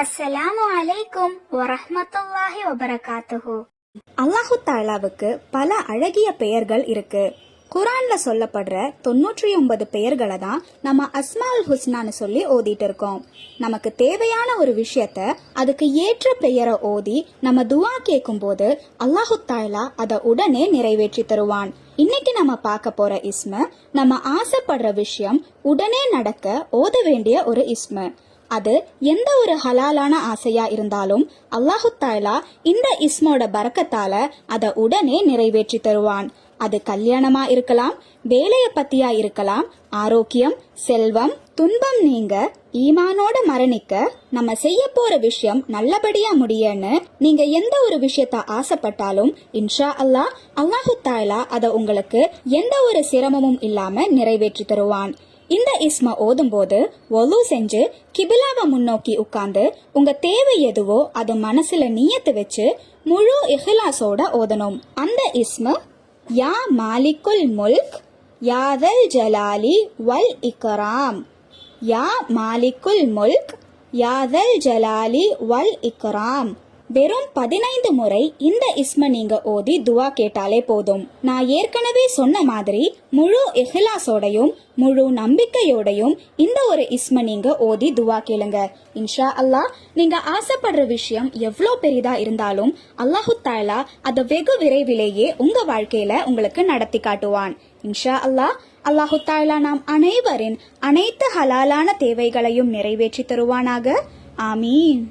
அஸ்ஸலாமு அலைக்கும் வரஹ்மத்துல்லாஹி வபரகாத்துஹு அல்லாஹு தாலாவுக்கு பல அழகிய பெயர்கள் இருக்கு குரான்ல சொல்லப்படுற தொண்ணூற்றி ஒன்பது பெயர்களை தான் நம்ம அஸ்மால் ஹுஸ்னான்னு சொல்லி ஓதிட்டு இருக்கோம் நமக்கு தேவையான ஒரு விஷயத்த அதுக்கு ஏற்ற பெயரை ஓதி நம்ம துவா கேட்கும் போது அல்லாஹு தாலா அதை உடனே நிறைவேற்றி தருவான் இன்னைக்கு நம்ம பார்க்க போற இஸ்ம நம்ம ஆசைப்படுற விஷயம் உடனே நடக்க ஓத வேண்டிய ஒரு இஸ்ம அது எந்த ஒரு ஹலாலான ஆசையா இருந்தாலும் அல்லாஹு தாலா இந்த இஸ்மோட பறக்கத்தால அதை உடனே நிறைவேற்றி தருவான். அது கல்யாணமா இருக்கலாம் வேலைய பத்தியா இருக்கலாம் ஆரோக்கியம் செல்வம் துன்பம் நீங்க ஈமானோட மரணிக்க நம்ம செய்ய போற விஷயம் நல்லபடியா முடியன்னு நீங்க எந்த ஒரு விஷயத்த ஆசைப்பட்டாலும் இன்ஷா அல்லாஹ் அல்லாஹு தாயலா அதை உங்களுக்கு எந்த ஒரு சிரமமும் இல்லாம நிறைவேற்றி தருவான். இந்த இஸ்மா ஓதும்போது ஒலு செஞ்சு கிபிலாவை முன்னோக்கி உட்கார்ந்து உங்க தேவை எதுவோ அது மனசுல நீயத்து வச்சு முழு இஹ்லாஸோட ஓதணும். அந்த இஸ்ம யா மாலிக்குல் முல்க் யாதல் ஜலாலி வல் இக்ராம். யா மாலிக்குல் முல்க் யாதல் ஜலாலி வல் இக்ராம். வெறும் பதினைந்து முறை இந்த இஸ்ம நீங்க ஓதி துவா கேட்டாலே போதும். நான் ஏற்கனவே சொன்ன மாதிரி முழு எஹிலாஸோடையும் முழு நம்பிக்கையோடையும் இந்த ஒரு இஸ்ம நீங்க ஓதி துவா கேளுங்க. இன்ஷா அல்லாஹ் நீங்க ஆசைப்படுற விஷயம் எவ்வளோ பெரிதா இருந்தாலும் அல்லாஹு தாலா அதை வெகு விரைவிலேயே உங்க வாழ்க்கையில உங்களுக்கு நடத்தி காட்டுவான். இன்ஷா அல்லாஹ் அல்லாஹு தாலா நாம் அனைவரின் அனைத்து ஹலாலான தேவைகளையும் நிறைவேற்றி தருவானாக. ஆமீன்.